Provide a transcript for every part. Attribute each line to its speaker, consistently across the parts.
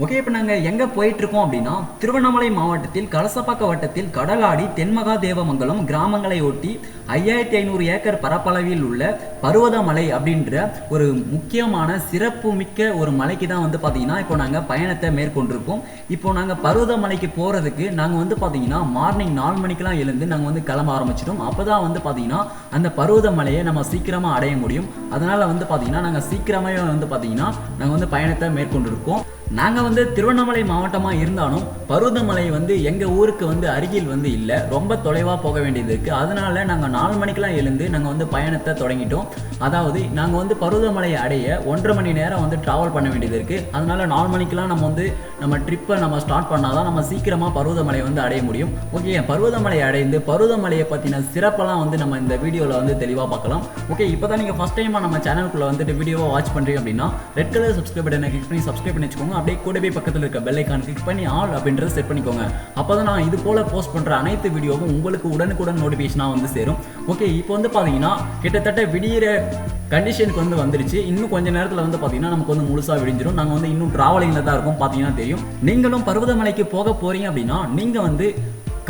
Speaker 1: Okay இப்போ நாங்கள் எங்கே போயிட்டுருக்கோம் அப்படின்னா திருவண்ணாமலை மாவட்டத்தில் கலசப்பாக்க வட்டத்தில் கடலாடி தென்மகாதேவமங்கலம் கிராமங்களை ஒட்டி ஐயாயிரத்தி ஐநூறு ஏக்கர் பரப்பளவில் உள்ள பருவதமலை அப்படின்ற ஒரு முக்கியமான சிறப்பு மிக்க ஒரு மலைக்கு தான் வந்து பார்த்தீங்கன்னா இப்போ நாங்கள் பயணத்தை மேற்கொண்டிருக்கோம். இப்போ நாங்கள் பருவதமலைக்கு போகிறதுக்கு நாங்கள் வந்து பார்த்தீங்கன்னா மார்னிங் நாலு மணிக்கெலாம் எழுந்து நாங்கள் வந்து கிளம்ப ஆரம்பிச்சிட்டோம். அப்போ தான் வந்து பார்த்தீங்கன்னா அந்த பருவதமலையை நம்ம சீக்கிரமாக அடைய முடியும். அதனால் வந்து பார்த்தீங்கன்னா நாங்கள் சீக்கிரமாகவே வந்து பார்த்தீங்கன்னா நாங்கள் வந்து பயணத்தை மேற்கொண்டிருக்கோம். நாங்கள் வந்து திருவண்ணாமலை மாவட்டமாக இருந்தாலும் பருவதமலை வந்து எங்கள் ஊருக்கு வந்து அருகில் வந்து இல்லை. ரொம்ப தொலைவாக போக வேண்டியது இருக்குது அதனால் நாங்கள் நாலு மணிக்கெலாம் எழுந்து நாங்கள் வந்து பயணத்தை தொடங்கிட்டோம். அதாவது நாங்கள் வந்து பருவதமலையை அடைய ஒன்றரை மணி நேரம் வந்து ட்ராவல் பண்ண வேண்டியது இருக்குது அதனால் நாலு மணிக்கெலாம் நம்ம வந்து நம்ம ட்ரிப்பை நம்ம ஸ்டார்ட் பண்ணால் தான் நம்ம சீக்கிரமாக பருவதமலையை வந்து அடைய முடியும். ஓகே பருவதமலை அடைந்து பருவதமலையை பற்றின சிறப்பெல்லாம் வந்து நம்ம இந்த வீடியோவில் வந்து தெளிவாக பார்க்கலாம். ஓகே இப்போ தான் நீங்கள் ஃபஸ்ட் டைமாக நம்ம சேனலுக்குள்ளே வந்துட்டு வீடியோவை வாட்ச் பண்ணுறீங்க அப்படின்னா ரெட் கலர் சப்ஸ்கிரைப் பட்டனை கிளிக் பண்ணி சப்ஸ்கிரைப் பண்ணி வச்சுக்கோங்க. அப்படியே கூடவே பக்கத்தில் இருக்க பெல் ஐக்கான் கிளிக் பண்ணி ஆல் அப்படின்றத செட் பண்ணிக்கோங்க. அப்போ தான் நான் இது போல் போஸ்ட் பண்ணுற அனைத்து வீடியோவும் உங்களுக்கு உடனுக்குடன் நோட்டிஃபிகேஷனாக வந்து சேரும். ஓகே இப்போ வந்து பார்த்தீங்கன்னா கிட்டத்தட்ட விடியிற கண்டிஷனுக்கு வந்து வந்துருச்சு. இன்னும் கொஞ்ச நேரத்தில் வந்து பார்த்தீங்கன்னா நமக்கு வந்து முழுசாக விடிஞ்சிடும் நாங்கள் வந்து இன்னும் ட்ராவலிங்கில் தான் இருக்கோம் பார்த்தீங்கன்னா தெரியும். நீங்களும் பருவதமலைக்கு போக போகிறீங்க அப்படின்னா நீங்கள் வந்து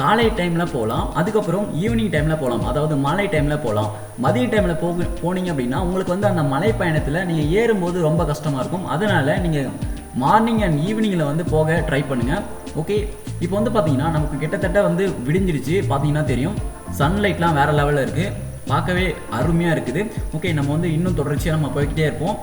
Speaker 1: காலை டைமில் போகலாம் அதுக்கப்புறம் ஈவினிங் டைமில் போகலாம் அதாவது மாலை டைமில் போகலாம் மதிய டைமில் போக போனீங்க அப்படின்னா உங்களுக்கு வந்து அந்த மலை பயணத்தில் நீங்கள் ஏறும்போது ரொம்ப கஷ்டமாக இருக்கும். அதனால் நீங்கள் மார்னிங் அண்ட் ஈவினிங்கில் வந்து போக ட்ரை பண்ணுங்கள் ஓகே இப்போ வந்து பார்த்தீங்கன்னா நமக்கு கிட்டத்தட்ட வந்து விடிஞ்சிருச்சு பார்த்தீங்கன்னா தெரியும். சன்லைட்லாம் வேறு லெவலில் இருக்குது பார்க்கவே அருமையாக இருக்குது. ஓகே நம்ம வந்து இன்னும் தொடர்ச்சியாக நம்ம போய்கிட்டே இருப்போம்.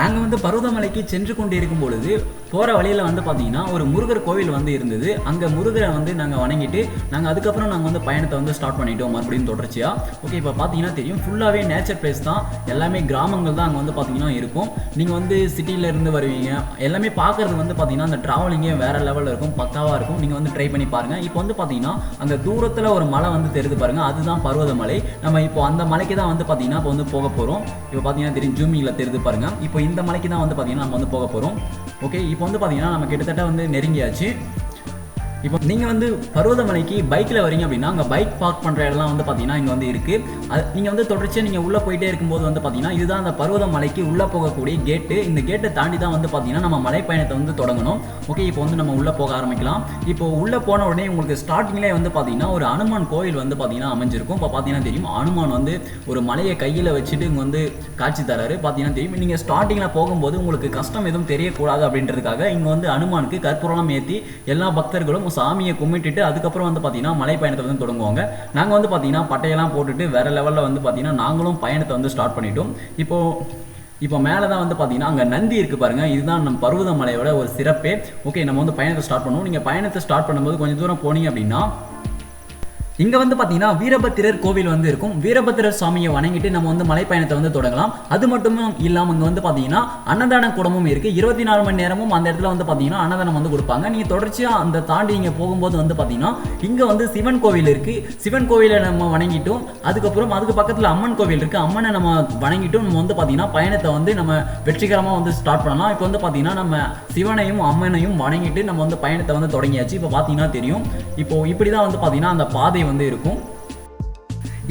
Speaker 1: நாங்கள் வந்து பருவதமலைக்கு சென்று கொண்டு இருக்கும் பொழுது போகிற வழியில் வந்து பார்த்தீங்கன்னா ஒரு முருகர் கோவில் வந்து இருந்தது. அங்கே முருகரை வந்து நாங்கள் வணங்கிட்டு நாங்கள் அதுக்கப்புறம் நாங்கள் வந்து பயணத்தை வந்து ஸ்டார்ட் பண்ணிட்டோம் மறுபடியும் தொடர்ச்சியாக ஓகே இப்போ பார்த்தீங்கன்னா தெரியும் ஃபுல்லாகவே நேச்சர் பிளேஸ் தான். எல்லாமே கிராமங்கள் தான் அங்கே வந்து பார்த்தீங்கன்னா இருக்கும். நீங்கள் வந்து சிட்டியில இருந்து வருவீங்க. எல்லாமே பார்க்குறது வந்து பார்த்தீங்கன்னா அந்த ட்ராவலிங்கே வேறு லெவலில் இருக்கும் பக்காவாக இருக்கும். நீங்கள் வந்து ட்ரை பண்ணி பாருங்கள் இப்போ வந்து பார்த்தீங்கன்னா அங்கே தூரத்தில் ஒரு மலை வந்து தெரிது பாருங்கள் அதுதான் பருவதமலை. நம்ம இப்போ அந்த மலைக்கு தான் வந்து பார்த்தீங்கன்னா இப்போ வந்து போக போகிறோம் இப்போ பார்த்தீங்கன்னா தெரியும் ஜூமிங்கில் தெரிது பாருங்கள் இப்போ இந்த மலைக்கு தான் வந்து பார்த்தீங்கன்னா நம்ம வந்து போக போகிறோம் ஓகே இப்போ வந்து பார்த்தீங்கன்னா நம்ம கிட்டத்தட்ட வந்து நெருங்கியாச்சு. இப்போ நீங்கள் வந்து பருவதமலைக்கு பைக்கில் வரீங்க அப்படின்னா அங்கே பைக் பார்க் பண்ணுற இடம்லாம் வந்து பார்த்தீங்கன்னா இங்கே வந்து இருக்குது நீங்கள் வந்து தொடர்ச்சியாக நீங்கள் உள்ளே போயிட்டே இருக்கும்போது வந்து பார்த்தீங்கன்னா இதுதான் அந்த பருவத மலைக்கு உள்ளே போகக்கூடிய கேட்டு இந்த கேட்டை தாண்டி தான் வந்து பார்த்தீங்கன்னா நம்ம மலை பயணத்தை வந்து தொடங்கணும். ஓகே இப்போ வந்து நம்ம உள்ளே போக ஆரம்பிக்கலாம். இப்போ உள்ளே போன உடனே உங்களுக்கு ஸ்டார்டிங்லேயே வந்து பார்த்தீங்கன்னா ஒரு அனுமான் கோயில் வந்து பார்த்தீங்கன்னா அமைஞ்சிருக்கும். இப்போ பார்த்தீங்கன்னா தெரியும் அனுமான் வந்து ஒரு மலையை கையில் வச்சுட்டு இங்கே வந்து காட்சி தராரு. பார்த்தீங்கன்னா தெரியும் நீங்கள் ஸ்டார்டிங்கில் போகும்போது உங்களுக்கு கஷ்டம் எதுவும் தெரியக்கூடாது அப்படின்றதுக்காக இங்கே வந்து அனுமானுக்கு கற்பூரம் ஏற்றி எல்லா பக்தர்களும் சாமியை கும்பிட்டுட்டு அதுக்கப்புறம் வந்து பார்த்தீங்கன்னா மலை பயணத்தை வந்து தொடங்குவாங்க. நாங்கள் வந்து பார்த்தீங்கன்னா பட்டையெல்லாம் போட்டுட்டு விரல லெவலில் வந்து பார்த்தீங்கன்னா நாங்களும் பயணத்தை வந்து ஸ்டார்ட் பண்ணிட்டோம். இப்போ இப்போ மேலே தான் வந்து பார்த்தீங்கன்னா அங்கே நந்தி இருக்குது பாருங்க. இதுதான் நம்ம பருவதமலையோட ஒரு சிறப்பே. ஓகே நம்ம வந்து பயணத்தை ஸ்டார்ட் பண்ணுவோம் நீங்கள் பயணத்தை ஸ்டார்ட் பண்ணும்போது கொஞ்சம் தூரம் போனீங்க அப்படின்னா இங்க வந்து பாத்தீங்கன்னா வீரபத்திரர் கோவில் வந்து இருக்கும். வீரபத்திரர் சுவாமியை வணங்கிட்டு நம்ம வந்து மலைப்பயணத்தை வந்து தொடங்கலாம். அது மட்டும் இல்லாம இங்க வந்து பாத்தீங்கன்னா அன்னதான கூடமும் இருக்கு. இருபத்தி நாலு மணி நேரமும் அந்த இடத்துல வந்து பாத்தீங்கன்னா அன்னதானம் வந்து கொடுப்பாங்க. நீங்க தொடர்ச்சியா அந்த தாண்டி இங்க போகும்போது வந்து பாத்தீங்கன்னா இங்க வந்து சிவன் கோவில் இருக்கு. சிவன் கோவிலை நம்ம வணங்கிட்டோம். அதுக்கப்புறம் அதுக்கு பக்கத்துல அம்மன் கோவில் இருக்கு. அம்மனை நம்ம வணங்கிட்டும். நம்ம வந்து பாத்தீங்கன்னா பயணத்தை வந்து நம்ம வெற்றிகரமா வந்து ஸ்டார்ட் பண்ணலாம். இப்போ வந்து பாத்தீங்கன்னா நம்ம சிவனையும் அம்மனையும் வணங்கிட்டு நம்ம வந்து பயணத்தை வந்து தொடங்கியாச்சு. இப்போ பாத்தீங்கன்னா தெரியும். இப்போ இப்படிதான் வந்து பாத்தீங்கன்னா அந்த பாதை வந்து இருக்கும்.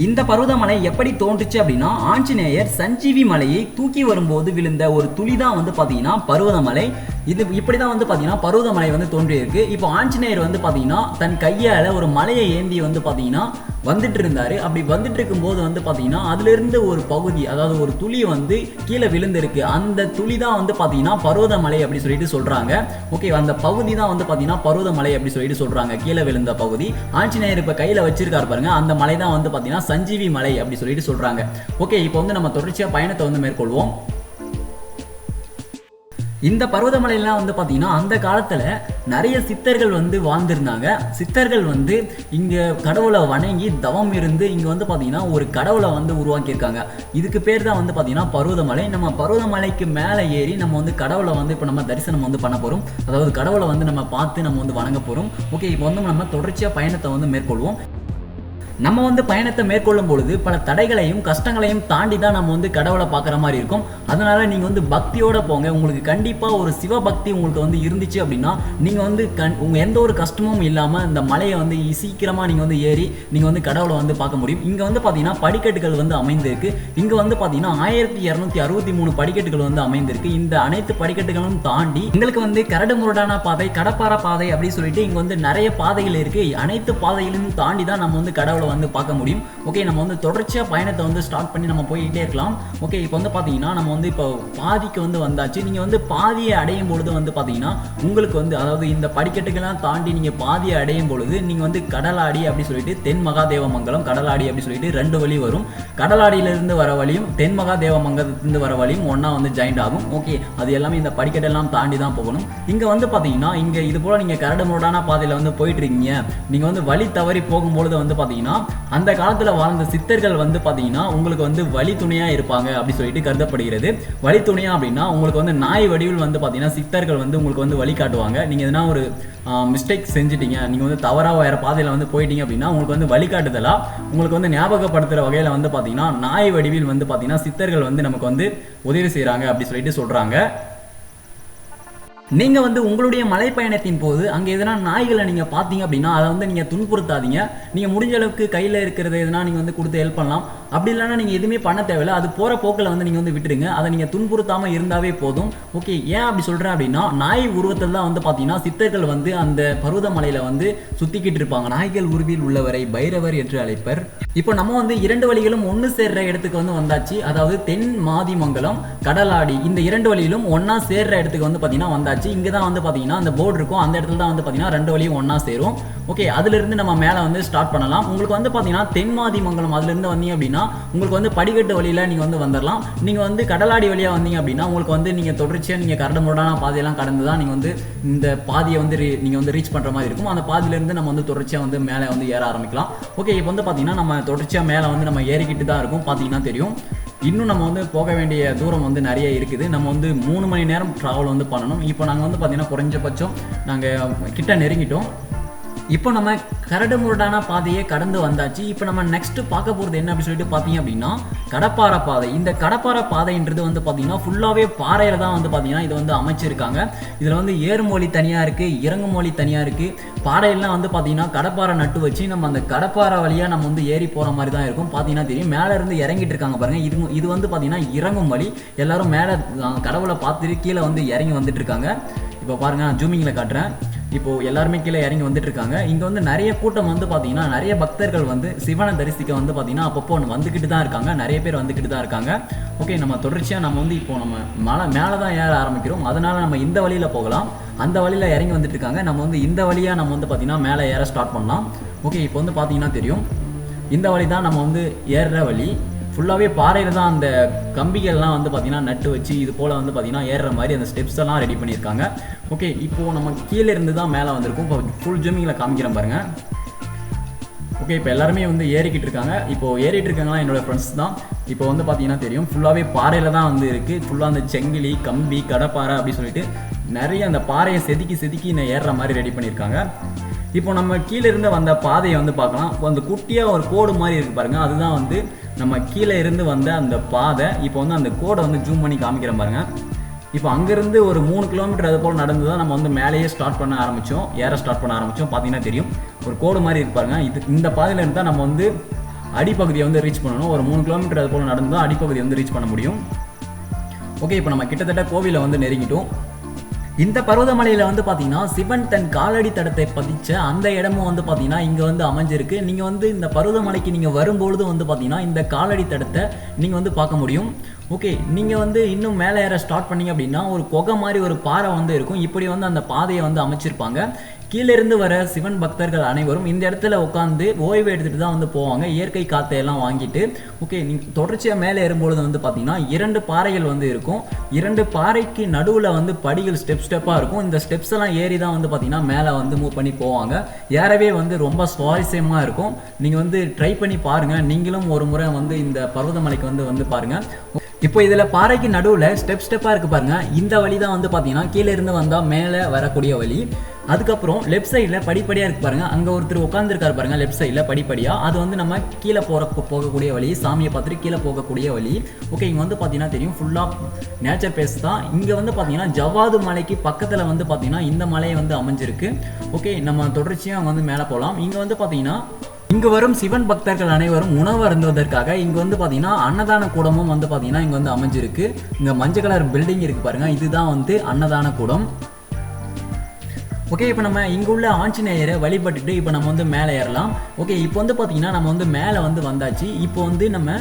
Speaker 1: இந்த பருவதமலை எப்படி தோன்றுச்சு அப்படின்னா ஆஞ்சநேயர் சஞ்சீவி மலையை தூக்கி வரும்போது விழுந்த ஒரு துளி தான் வந்து பார்த்தீங்கன்னா பருவதமலை இது இப்படி தான் வந்து பார்த்தீங்கன்னா பருவதமலை வந்து தோன்றியிருக்கு. இப்போ ஆஞ்சநேயர் வந்து பார்த்தீங்கன்னா தன் கையால் ஒரு மலையை ஏந்தி வந்து பார்த்தீங்கன்னா வந்துட்டு இருந்தார். அப்படி வந்துட்டு இருக்கும்போது வந்து பார்த்தீங்கன்னா அதுலேருந்து ஒரு பகுதி அதாவது ஒரு துளி வந்து கீழே விழுந்திருக்கு. அந்த துளி தான் வந்து பார்த்தீங்கன்னா பருவதமலை அப்படி சொல்லிட்டு சொல்கிறாங்க ஓகே அந்த பகுதி தான் வந்து பார்த்தீங்கன்னா பருவதமலை அப்படி சொல்லிட்டு சொல்கிறாங்க கீழே விழுந்த பகுதி. ஆஞ்சநேயர் இப்போ கையில் வச்சிருக்காரு பாருங்க. அந்த மலை தான் வந்து பார்த்தீங்கன்னா சஞ்சீவி மலை அப்படி சொல்லிட்டு சொல்கிறாங்க ஓகே இப்போ வந்து நம்ம தொடர்ச்சியாக பயணத்தை வந்து மேற்கொள்வோம். இந்த பர்வதமலையெல்லாம் வந்து பார்த்தீங்கன்னா அந்த காலத்தில் நிறைய சித்தர்கள் வந்து வாழ்ந்திருந்தாங்க. சித்தர்கள் வந்து இங்கே கடவுளை வணங்கி தவம் இருந்து இங்கே வந்து பார்த்தீங்கன்னா ஒரு கடவுளை வந்து உருவாக்கியிருக்காங்க. இதுக்கு பேர் தான் வந்து பார்த்தீங்கன்னா பருவதமலை. நம்ம பருவதமலைக்கு மேலே ஏறி நம்ம வந்து கடவுளை வந்து இப்போ நம்ம தரிசனம் வந்து பண்ண போகிறோம் அதாவது கடவுளை வந்து நம்ம பார்த்து நம்ம வந்து வணங்க போகிறோம் ஓகே இப்போ வந்து நம்ம தொடர்ச்சியாக பயணத்தை வந்து மேற்கொள்வோம். நம்ம வந்து பயணத்தை மேற்கொள்ளும் பொழுது பல தடைகளையும் கஷ்டங்களையும் தாண்டி தான் நம்ம வந்து கடவுளை பார்க்குற மாதிரி இருக்கும். அதனால நீங்கள் வந்து பக்தியோட போங்க. உங்களுக்கு கண்டிப்பாக ஒரு சிவபக்தி உங்களுக்கு வந்து இருந்துச்சு அப்படின்னா நீங்கள் வந்து கண் உங்கள் எந்த ஒரு கஷ்டமும் இல்லாமல் இந்த மலையை வந்து சீக்கிரமாக நீங்கள் வந்து ஏறி நீங்கள் வந்து கடவுளை வந்து பார்க்க முடியும். இங்கே வந்து பார்த்தீங்கன்னா படிக்கட்டுகள் வந்து அமைந்திருக்கு. இங்கே வந்து பார்த்தீங்கன்னா ஆயிரத்தி இரநூத்தி அறுபத்தி மூணு படிக்கட்டுகள் வந்து அமைந்திருக்கு. இந்த அனைத்து படிக்கட்டுகளும் தாண்டி எங்களுக்கு வந்து கரடு முரடான பாதை கடப்பாறை பாதை அப்படின்னு சொல்லிட்டு இங்கே வந்து நிறைய பாதைகள் இருக்கு. அனைத்து பாதைகளையும் தாண்டி தான் நம்ம வந்து கடவுளை வந்து பார்க்க முடியும். ஓகே நம்ம வந்து தொடர்ச்சியாக பயணத்தை வந்து ஸ்டார்ட் பண்ணி நம்ம போயிட்டே இருக்கலாம். ஓகே இப்போ வந்து பார்த்தீங்கன்னா நம்ம வந்து இப்போ பாதிக்கு வந்து வந்தாச்சு. நீங்கள் வந்து பாதியை அடையும் பொழுது வந்து பார்த்தீங்கன்னா உங்களுக்கு வந்து அதாவது இந்த படிக்கட்டுக்கெல்லாம் தாண்டி நீங்கள் பாதியை அடையும் பொழுது நீங்கள் வந்து கடலாடி அப்படி சொல்லிட்டு தென் மகாதேவ மங்கலம் கடலாடி அப்படி சொல்லிட்டு ரெண்டு வழி வரும். கடலாடியிலிருந்து வர வழியும் தென் மகாதேவ மங்கலத்திலிருந்து வர வழியும் ஒன்றா வந்து ஜாயிண்ட் ஆகும். ஓகே அது எல்லாமே இந்த படிக்கட்டெல்லாம் தாண்டி தான் போகணும். இங்கே வந்து பார்த்தீங்கன்னா இங்கே இது போல் நீங்கள் கரடு முரடான பாதையில் வந்து போயிட்டு இருக்கீங்க. நீங்கள் வந்து வழி தவறி போகும்பொழுது வந்து பார்த்தீங்கன்னா அந்த காலத்தில் வாழ்ந்த சித்தர்கள் வந்து பார்த்தீங்கன்னா உங்களுக்கு வந்து வழி துணையாக இருப்பாங்க அப்படி சொல்லிட்டு கருதப்படுகிறது. வழி அப்படின்னா உங்களுக்கு வந்து நாய் வடிவில் வந்து பார்த்தீங்கன்னா சித்தர்கள் வந்து உங்களுக்கு வந்து வழி காட்டுவாங்க. நீங்கள் எதனா ஒரு மிஸ்டேக் செஞ்சிட்டீங்க நீங்கள் வந்து தவறாக வேறு பாதையில் வந்து போயிட்டீங்க அப்படின்னா உங்களுக்கு வந்து வழிகாட்டுதலாக உங்களுக்கு வந்து ஞாபகப்படுத்துகிற வகையில் வந்து பார்த்தீங்கன்னா நாய் வடிவில் வந்து பார்த்தீங்கன்னா சித்தர்கள் வந்து நமக்கு வந்து உதவி செய்கிறாங்க அப்படி சொல்லிட்டு சொல்கிறாங்க நீங்கள் வந்து உங்களுடைய மலைப்பயணத்தின் போது அங்கே எதனா நாய்களை நீங்கள் பார்த்தீங்க அப்படின்னா அதை வந்து நீங்கள் துன்புறுத்தாதீங்க. நீங்கள் முடிஞ்ச அளவுக்கு கையில் இருக்கிறத எதனா நீங்கள் வந்து கொடுத்து ஹெல்ப் பண்ணலாம். அப்படி இல்லைன்னா நீங்கள் எதுவுமே பண்ண தேவையில்ல. அது போகிற போக்கில் வந்து நீங்கள் வந்து விட்டுருங்க அதை நீங்கள் துன்புறுத்தாமல் இருந்தாவே போதும். ஓகே ஏன் அப்படி சொல்கிறேன் அப்படின்னா நாய் உருவத்தில் தான் வந்து பார்த்தீங்கன்னா சித்தர்கள் வந்து அந்த பருவதமலையில் வந்து சுற்றிக்கிட்டு இருப்பாங்க. நாய்கள் உருவில் உள்ளவரை பைரவர் என்று அழைப்பர். இப்போ நம்ம வந்து இரண்டு வழிகளும் ஒன்று சேர்ற இடத்துக்கு வந்து வந்தாச்சு. அதாவது தென் மாதிமங்கலம் கடலாடி. இந்த இரண்டு வழியிலும் ஒன்றா சேர்ற இடத்துக்கு வந்து பார்த்தீங்கன்னா வந்தாச்சு. இங்கே தான் வந்து பார்த்தீங்கன்னா அந்த போர்டு இருக்கும். அந்த இடத்துல தான் வந்து பார்த்தீங்கன்னா ரெண்டு வழியும் ஒன்றா சேரும். ஓகே அதுலேருந்து நம்ம மேலே வந்து ஸ்டார்ட் பண்ணலாம். உங்களுக்கு வந்து பார்த்தீங்கன்னா தென் மாதிமங்கலம் அதுலேருந்து வந்தீங்க அப்படின்னா உங்களுக்கு வந்து படிக்கட்டு வழியில் நீங்கள் வந்து வந்துடலாம் நீங்கள் வந்து கடலாடி வழியாக வந்தீங்க அப்படின்னா உங்களுக்கு வந்து நீங்கள் தொடர்ச்சியாக நீங்கள் கரடு முரடான பாதையெல்லாம் கடந்து தான் நீங்கள் வந்து இந்த பாதியை வந்து நீங்கள் வந்து ரீச் பண்ணுற மாதிரி இருக்கும். அந்த பாதியிலேருந்து நம்ம வந்து தொடர்ச்சியாக வந்து மேலே வந்து ஏற ஆரம்பிக்கலாம். ஓகே இப்போ வந்து பார்த்தீங்கன்னா நம்ம தொடர்ச்சியாக மேலே வந்து நம்ம ஏறிக்கிட்டு தான் இருக்கும். பார்த்தீங்கன்னா தெரியும். இன்னும் நம்ம வந்து போக வேண்டிய தூரம் வந்து நிறைய இருக்குது. நம்ம வந்து மூணு மணி நேரம் ட்ராவல் வந்து பண்ணணும். இப்போ நாங்கள் வந்து பார்த்திங்கன்னா குறைஞ்சபட்சம் நாங்கள் கிட்ட நெருங்கிட்டோம். இப்போ நம்ம கரடு முரடான பாதையை கடந்து வந்தாச்சு. இப்போ நம்ம நெக்ஸ்ட் பார்க்க போகிறது என்ன அப்படின்னு சொல்லிட்டு பார்த்தீங்க அப்படின்னா கடப்பாறை பாதை. இந்த கடப்பாறை பாதைன்றது வந்து பார்த்தீங்கன்னா ஃபுல்லாகவே பாறையில் தான் வந்து பார்த்தீங்கன்னா இது வந்து அமைச்சிருக்காங்க. இதில் வந்து ஏறுமொழி தனியாக இருக்குது இறங்குமொழி தனியாக இருக்குது பாறையெல்லாம் வந்து பார்த்தீங்கன்னா கடப்பாறை நட்டு வச்சு நம்ம அந்த கடப்பாறை வழியாக நம்ம வந்து ஏறி போகிற மாதிரி தான் இருக்கும். பார்த்தீங்கன்னா தெரியும் மேலே இருந்து இறங்கிட்டு இருக்காங்க பாருங்கள் இது இது வந்து பார்த்தீங்கன்னா இறங்கும் வழி எல்லாரும் மேலே கடவுளை பார்த்துட்டு கீழே வந்து இறங்கி வந்துட்டு இருக்காங்க. இப்போ பாருங்க நான் ஜூமிங்கில் காட்டுறேன். இப்போ எல்லாருமே கீழே இறங்கி வந்துட்டு இருக்காங்க இங்க வந்து நிறைய கூட்டம் வந்து பாத்தீங்கன்னா நிறைய பக்தர்கள் வந்து சிவனை தரிசிக்க வந்து பாத்தீங்கன்னா அப்பப்போ வந்துக்கிட்டு தான் இருக்காங்க. நிறைய பேர் வந்துக்கிட்டு தான் இருக்காங்க. ஓகே நம்ம தொடர்ச்சியா நம்ம வந்து இப்போ நம்ம மலை மேலே தான் ஏற ஆரம்பிக்கிறோம். அதனால நம்ம இந்த வழியில போகலாம். அந்த வழியில இறங்கி வந்துட்டு இருக்காங்க நம்ம வந்து இந்த வழியா நம்ம வந்து பாத்தீங்கன்னா மேலே ஏற ஸ்டார்ட் பண்ணலாம். ஓகே இப்போ வந்து பாத்தீங்கன்னா தெரியும். இந்த வழி தான் நம்ம வந்து ஏறுற வழி. ஃபுல்லாகவே பாறையில் தான் அந்த கம்பிகள்லாம் வந்து பார்த்தீங்கன்னா நட்டு வச்சு இது போல் வந்து பார்த்தீங்கன்னா ஏறுற மாதிரி அந்த ஸ்டெப்ஸ் எல்லாம் ரெடி பண்ணியிருக்காங்க. ஓகே இப்போது நம்ம கீழே இருந்து தான் மேலே வந்திருக்கும். இப்போ ஃபுல் ஜூமிங்கில் காமிக்கிறேன் பாருங்கள் ஓகே இப்போ எல்லாருமே வந்து ஏறிக்கிட்டு இருக்காங்க. இப்போ ஏறிட்டு இருக்காங்களா என்னோடய ஃப்ரெண்ட்ஸ் தான். இப்போ வந்து பார்த்தீங்கன்னா தெரியும் ஃபுல்லாகவே பாறையில் தான் வந்து இருக்குது ஃபுல்லாக அந்த செங்கிலி கம்பி கடப்பாறை அப்படின்னு சொல்லிட்டு நிறைய அந்த பாறையை செதுக்கி செதுக்கி நான் ஏறுற மாதிரி ரெடி பண்ணியிருக்காங்க. இப்போ நம்ம கீழே இருந்து வந்த பாதையை வந்து பார்க்கலாம். அந்த குட்டியாக ஒரு கோடு மாதிரி இருக்கு பாருங்க. அதுதான் வந்து நம்ம கீழே இருந்து வந்த அந்த பாதை. இப்போ வந்து அந்த கோடை வந்து ஜூம் பண்ணி காமிக்கிறேன் பாருங்க. இப்போ அங்கேருந்து ஒரு மூணு கிலோமீட்டர் அது போல் நடந்து தான் நம்ம வந்து மேலேயே ஸ்டார்ட் பண்ண ஆரம்பித்தோம் ஏற ஸ்டார்ட் பண்ண ஆரம்பித்தோம் பார்த்தீங்கன்னா தெரியும். ஒரு கோடு மாதிரி இருக்கு பாருங்க. இது இந்த பாதையில் இருந்தால் நம்ம வந்து அடிப்பகுதியை வந்து ரீச் பண்ணணும். ஒரு மூணு கிலோமீட்டர் அது போல் நடந்து தான் அடிப்பகுதியை வந்து ரீச் பண்ண முடியும். ஓகே இப்போ நம்ம கிட்டத்தட்ட கோவிலை வந்து நெருங்கிட்டோம். இந்த பருவதமலையில் வந்து பார்த்தீங்கன்னா சிவன் தன் காலடி தடத்தை பதிச்ச அந்த இடமும் வந்து பார்த்தீங்கன்னா இங்கே வந்து அமைஞ்சிருக்கு. நீங்கள் வந்து இந்த பர்வதமலைக்கு நீங்கள் வரும்பொழுது வந்து பார்த்தீங்கன்னா இந்த காலடி தடத்தை நீங்கள் வந்து பார்க்க முடியும். ஓகே நீங்கள் வந்து இன்னும் மேலே ஏற ஸ்டார்ட் பண்ணீங்க அப்படின்னா ஒரு குகை மாதிரி ஒரு பாறை வந்து இருக்கும். இப்படி வந்து அந்த பாதையை வந்து அமைச்சிருப்பாங்க. கீழிருந்து வர சிவன் பக்தர்கள் அனைவரும் இந்த இடத்துல உட்காந்து ஓய்வு எடுத்துட்டு தான் வந்து போவாங்க. இயற்கை காத்தை வாங்கிட்டு ஓகே நீங்கள் தொடர்ச்சியாக மேலே ஏறும்பொழுது வந்து பார்த்தீங்கன்னா இரண்டு பாறைகள் வந்து இருக்கும். இரண்டு பாறைக்கு நடுவில் வந்து படிகள் ஸ்டெப் ஸ்டெப்பாக இருக்கும். இந்த ஸ்டெப்ஸ் எல்லாம் ஏறி தான் வந்து பார்த்தீங்கன்னா மேலே வந்து மூவ் பண்ணி போவாங்க. ஏறவே வந்து ரொம்ப சுவாரஸ்யமாக இருக்கும். நீங்கள் வந்து ட்ரை பண்ணி பாருங்கள் நீங்களும் ஒரு முறை வந்து இந்த பர்வதமலைக்கு வந்து வந்து பாருங்கள் இப்போ இதில் பாறைக்கு நடுவில் ஸ்டெப் ஸ்டெப்பாக இருக்குது பாருங்கள் இந்த வழி தான் வந்து பார்த்தீங்கன்னா கீழே இருந்து வந்தால் மேலே வரக்கூடிய வழி. அதுக்கப்புறம் லெஃப்ட் சைடில் படிப்படியாக இருக்குது பாருங்க. அங்கே ஒருத்தர் உட்காந்துருக்காரு பாருங்கள் லெஃப்ட் சைடில் படிப்படியாக அது வந்து நம்ம கீழே போகிற போகக்கூடிய வழி சாமியை பார்த்துட்டு கீழே போகக்கூடிய வழி. ஓகே இங்கே வந்து பார்த்தீங்கன்னா தெரியும் ஃபுல்லாக நேச்சர் பேஸ் தான். இங்கே வந்து பார்த்தீங்கன்னா ஜவ்வாது மலைக்கு பக்கத்தில் வந்து பார்த்தீங்கன்னா இந்த மலை வந்து அமைஞ்சிருக்கு. ஓகே நம்ம தொடர்ச்சியாக அங்கே வந்து மேலே போகலாம் இங்கே வந்து பார்த்தீங்கன்னா இங்கு வரும் சிவன் பக்தர்கள் அனைவரும் உணவு அருந்துவதற்காக இங்க வந்து பாத்தீங்கன்னா அன்னதான கூடமும் வந்து பாத்தீங்கன்னா இங்க வந்து அமைஞ்சிருக்கு. இங்க மஞ்சள் கலர் பில்டிங் இருக்கு பாருங்க. இதுதான் வந்து அன்னதான கூடம். ஓகே இப்போ நம்ம இங்கே உள்ள ஆஞ்சநேயரை வழிபட்டுட்டு இப்போ நம்ம வந்து மேலே ஏறலாம். ஓகே இப்போ வந்து பார்த்தீங்கன்னா நம்ம வந்து மேலே வந்து வந்தாச்சு. இப்போ வந்து நம்ம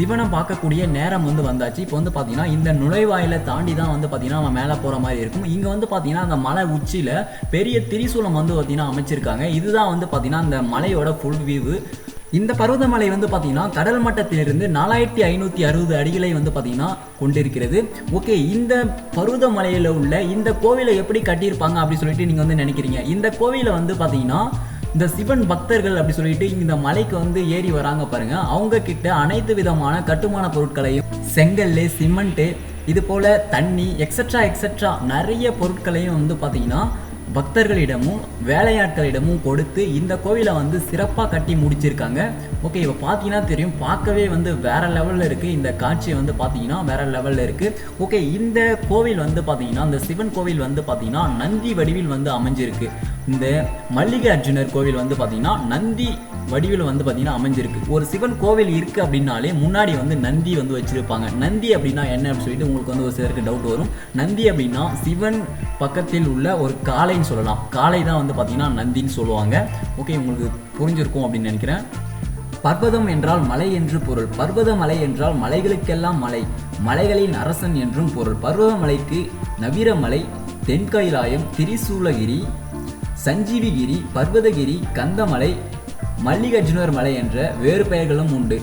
Speaker 1: சிவனை பார்க்கக்கூடிய நேரம் வந்து வந்தாச்சு. இப்போ வந்து பார்த்தீங்கன்னா இந்த நுழைவாயில தாண்டி தான் வந்து பார்த்தீங்கன்னா நம்ம மேலே போகிற மாதிரி இருக்கும். இங்கே வந்து பார்த்தீங்கன்னா அந்த மலை உச்சியில் பெரிய திரிசூலம் வந்து பார்த்தீங்கன்னா அமைச்சிருக்காங்க. இதுதான் வந்து பார்த்தீங்கன்னா அந்த மலையோட ஃபுல் வியூ இந்த பருவதமலை வந்து பார்த்தீங்கன்னா கடல் மட்டத்திலிருந்து நாலாயிரத்தி ஐநூற்றி அறுபது அடிகளை வந்து பார்த்தீங்கன்னா கொண்டிருக்கிறது. ஓகே இந்த பருவதமலையில் உள்ள இந்த கோவிலை எப்படி கட்டியிருப்பாங்க அப்படின்னு சொல்லிட்டு நீங்கள் வந்து நினைக்கிறீங்க. இந்த கோவிலை வந்து பார்த்தீங்கன்னா இந்த சிவன் பக்தர்கள் அப்படி சொல்லிட்டு இந்த மலைக்கு வந்து ஏறி வராங்க பாருங்க. அவங்க கிட்ட அனைத்து விதமான கட்டுமான பொருட்களையும் செங்கல் சிமெண்ட்டு இது போல தண்ணி எக்ஸட்ரா எக்ஸட்ரா நிறைய பொருட்களையும் வந்து பார்த்தீங்கன்னா பக்தர்களிடமும் வேலையாட்களிடமும் கொடுத்து இந்த கோவிலை வந்து சிறப்பாக கட்டி முடிச்சிருக்காங்க. ஓகே இப்போ பார்த்தீங்கன்னா தெரியும் பார்க்கவே வந்து வேற லெவலில் இருக்குது இந்த காட்சி வந்து பார்த்தீங்கன்னா வேற லெவலில் இருக்குது ஓகே இந்த கோவில் வந்து பார்த்தீங்கன்னா இந்த சிவன் கோவில் வந்து பார்த்தீங்கன்னா நந்தி வடிவில் வந்து அமைஞ்சிருக்கு. இந்த மல்லிகை அர்ஜுனர் கோவில் வந்து பார்த்தீங்கன்னா நந்தி வடிவில் வந்து பார்த்தீங்கன்னா அமைஞ்சிருக்கு. ஒரு சிவன் கோவில் இருக்குது அப்படின்னாலே முன்னாடி வந்து நந்தி வந்து வச்சுருப்பாங்க. நந்தி அப்படின்னா என்ன அப்படின்னு சொல்லிட்டு உங்களுக்கு வந்து ஒரு சிலருக்கு டவுட் வரும். நந்தி அப்படின்னா சிவன் பக்கத்தில் உள்ள ஒரு காளைன்னு சொல்லலாம். காளை தான் வந்து பார்த்தீங்கன்னா நந்தின்னு சொல்லுவாங்க. ஓகே உங்களுக்கு புரிஞ்சிருக்கும் அப்படின்னு நினைக்கிறேன். பர்வதம் என்றால் மலை என்று பொருள். பர்வத மலை என்றால் மலைகளுக்கெல்லாம் மலை. மலைகளின் அரசன் என்றும் பொருள். பர்வதமலைக்கு நவீரமலை தென்கைலாயம் திரிசூலகிரி சஞ்சீவிகிரி பர்வதகிரி கந்தமலை மல்லிகார்ஜுனர் மலை என்ற வேறு பெயர்களும் உண்டு.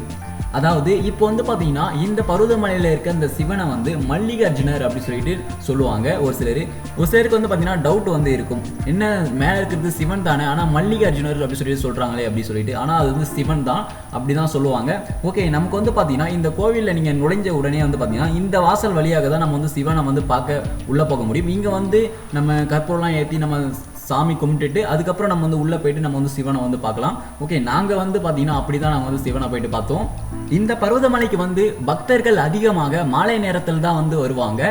Speaker 1: அதாவது இப்போ வந்து பார்த்தீங்கன்னா இந்த பருவதமலையில் இருக்க இந்த சிவனை வந்து மல்லிகார்ஜுனர் அப்படின்னு சொல்லிட்டு சொல்லுவாங்க ஒரு சிலர். ஒரு சிலருக்கு வந்து பார்த்தீங்கன்னா டவுட் வந்து இருக்கும். என்ன மேலே இருக்கிறது சிவன் தானே ஆனால் மல்லிகார்ஜுனர் அப்படின்னு சொல்லிட்டு சொல்கிறாங்களே அப்படின்னு சொல்லிட்டு. ஆனால் அது வந்து சிவன் தான் அப்படி தான் சொல்லுவாங்க. ஓகே நமக்கு வந்து பார்த்தீங்கன்னா இந்த கோவிலில் நீங்கள் நுழைஞ்ச உடனே வந்து பார்த்தீங்கன்னா இந்த வாசல் வழியாக தான் நம்ம வந்து சிவனை வந்து பார்க்க உள்ளே போக முடியும். இங்கே வந்து நம்ம கற்பூரம்லாம் ஏற்றி நம்ம சாமி கும்பிட்டுட்டு அதுக்கப்புறம் நம்ம வந்து உள்ளே போயிட்டு நம்ம வந்து சிவனை வந்து பார்க்கலாம். ஓகே நாங்கள் வந்து பார்த்தீங்கன்னா அப்படி தான் நாங்கள் வந்து சிவனை போயிட்டு பார்த்தோம். இந்த பர்வதமலைக்கு வந்து பக்தர்கள் அதிகமாக மாலை நேரத்தில் தான் வந்து வருவாங்க.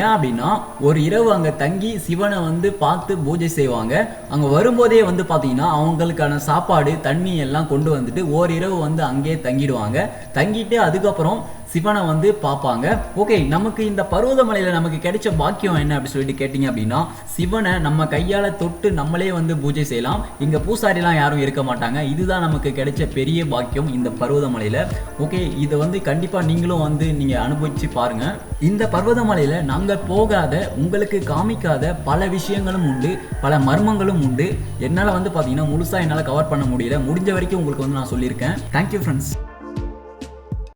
Speaker 1: ஏன் அப்படின்னா ஒரு இரவு அங்கே தங்கி சிவனை வந்து பார்த்து பூஜை செய்வாங்க. அங்கே வரும்போதே வந்து பார்த்தீங்கன்னா அவங்களுக்கான சாப்பாடு தண்ணி எல்லாம் கொண்டு வந்துட்டு ஓரிரவு வந்து அங்கேயே தங்கிடுவாங்க. தங்கிட்டு அதுக்கப்புறம் சிவனை வந்து பார்ப்பாங்க. ஓகே நமக்கு இந்த பருவதமலையில் நமக்கு கிடைச்ச பாக்கியம் என்ன அப்படி சொல்லிட்டு கேட்டிங்க அப்படின்னா சிவனை நம்ம கையால் தொட்டு நம்மளே வந்து பூஜை செய்யலாம். இங்கே பூசாரிலாம் யாரும் இருக்க மாட்டாங்க. இதுதான் நமக்கு கிடைச்ச பெரிய பாக்கியம் இந்த பருவதமலையில். ஓகே இதை வந்து கண்டிப்பாக நீங்களும் வந்து நீங்கள் அனுபவித்து பாருங்கள் இந்த பர்வதமலையில் அங்கே போகாத உங்களுக்கு காமிக்காத பல விஷயங்களும் உண்டு பல மர்மங்களும் உண்டு. என்னால் வந்து பார்த்தீங்கன்னா முழுசாக என்னால் கவர் பண்ண முடியல. முடிஞ்ச வரைக்கும் உங்களுக்கு வந்து நான் சொல்லியிருக்கேன். Thank you friends